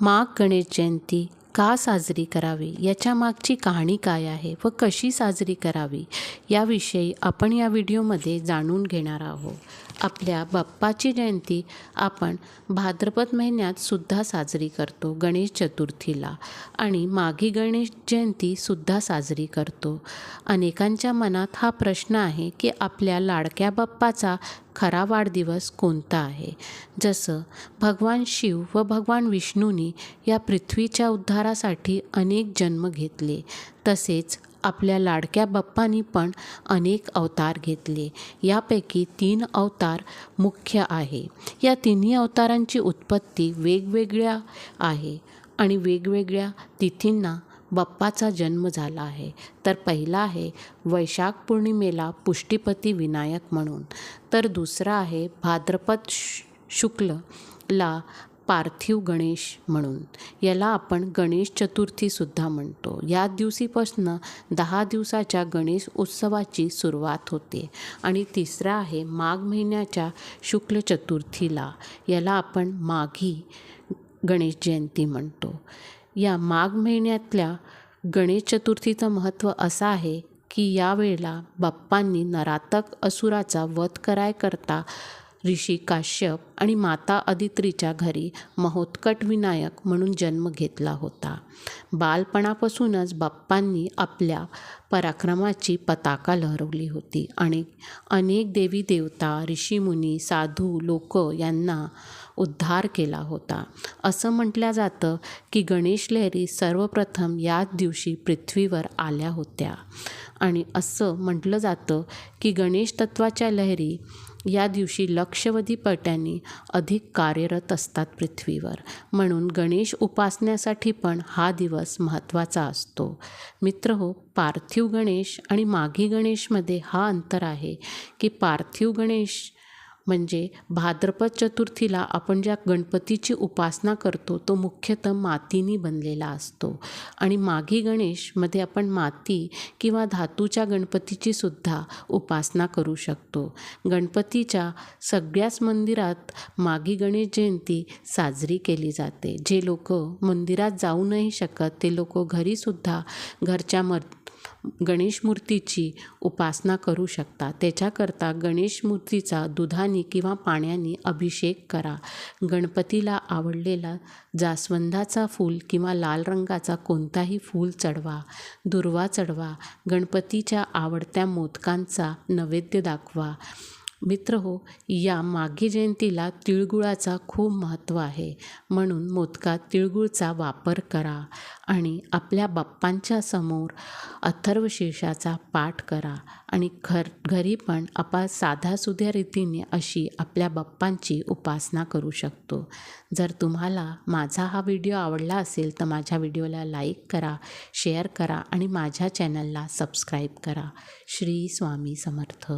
माघ गणेश जयंती का साजरी करावी? याच्या मागची कहाणी काय आहे व कशी साजरी करावी? याविषयी आपण या व्हिडिओमध्ये जाणून घेणार आहोत. आपल्या बाप्पाची जयंती आपण भाद्रपद महिन्यात सुद्धा साजरी करतो गणेश चतुर्थीला आणि माघी गणेश जयंतीसुद्धा साजरी करतो. अनेकांच्या मनात हा प्रश्न आहे की आपल्या लाडक्या बाप्पाचा खरा वाढदिवस कोणता आहे? जसं भगवान शिव व भगवान विष्णूंनी या पृथ्वीच्या उद्धारासाठी अनेक जन्म घेतले. तसेच आपल्या लाडक्या बाप्पांनी पण अनेक अवतार घेतले. यापैकी तीन अवतार मुख्य आहे. या तिन्ही अवतारांची उत्पत्ती वेगवेगळ्या आहे आणि वेगवेगळ्या तिथींना बाप्पाचा जन्म झाला आहे. तर पहिला आहे वैशाख पौर्णिमेला पुष्टीपती विनायक म्हणून. तर दुसरा आहे भाद्रपद शु शुक्लला पार्थिव गणेश म्हणून. याला आपण गणेश चतुर्थीसुद्धा म्हणतो. या दिवशीपासनं दहा दिवसाच्या गणेश उत्सवाची सुरुवात होते. आणि तिसरा आहे माघ महिन्याच्या शुक्ल चतुर्थीला. याला आपण माघी गणेश जयंती म्हणतो. या माघ महिन्यातल्या गणेश चतुर्थीचं महत्त्व असं आहे की यावेळेला बाप्पांनी नरातक असुराचा वध करायकरता ऋषी काश्यप आणि माता अदित्रीच्या घरी महोत्कट विनायक म्हणून जन्म घेतला होता. बालपणापासूनच बाप्पांनी आपल्या पराक्रमाची पताका लहरवली होती आणि अनेक देवी देवता ऋषीमुनी साधू लोक यांना उद्धार केला होता. असं म्हटलं जातं की गणेश लहरी सर्वप्रथम याच दिवशी पृथ्वीवर आल्या होत्या. आणि असं म्हटलं जातं की गणेश तत्वाच्या लहरी या दिवशी लक्षवधी पट्यांनी अधिक कार्यरत असतात पृथ्वीवर. म्हणून गणेश उपासण्यासाठी पण हा दिवस महत्त्वाचा असतो. मित्र हो पार्थिव गणेश आणि माघी गणेशमध्ये हा अंतर आहे की पार्थिव गणेश म्हणजे भाद्रपद चतुर्थीला आपण ज्या गणपतीची उपासना करतो तो मुख्यतः मातीनी बनलेला असतो. आणि माघी गणेशमध्ये आपण माती किंवा धातूच्या गणपतीची सुद्धा उपासना करू शकतो. गणपतीच्या सगळ्याच मंदिरात माघी गणेश जयंती साजरी केली जाते. जे लोक मंदिरात जाऊ नाही शकत ते लोक घरीसुद्धा घरच्या मर गणेश मूर्तीची उपासना करू शकता. त्याच्याकरता गणेश मूर्तीचा दुधाने किंवा पाण्याने अभिषेक करा. गणपतीला आवडलेला जास्वंदाचा फूल किंवा लाल रंगाचा कोणताही फूल चढवा. दुर्वा चढवा. गणपतीच्या आवडत्या मोदकांचा नैवेद्य दाखवा. मित्र हो या माघी जयंतीला तिळगुळाचा खूप महत्त्व आहे. म्हणून मोदकात तिळगुळचा वापर करा आणि आपल्या बाप्पांच्या समोर अथर्वशीर्षाचा पाठ करा. आणि घर घरी पण आपण साध्यासुध्या रीतीने अशी आपल्या बाप्पांची उपासना करू शकतो. जर तुम्हाला माझा हा व्हिडिओ आवडला असेल तर माझ्या व्हिडिओला लाईक करा शेअर करा आणि माझ्या चॅनलला सबस्क्राईब करा. श्री स्वामी समर्थ.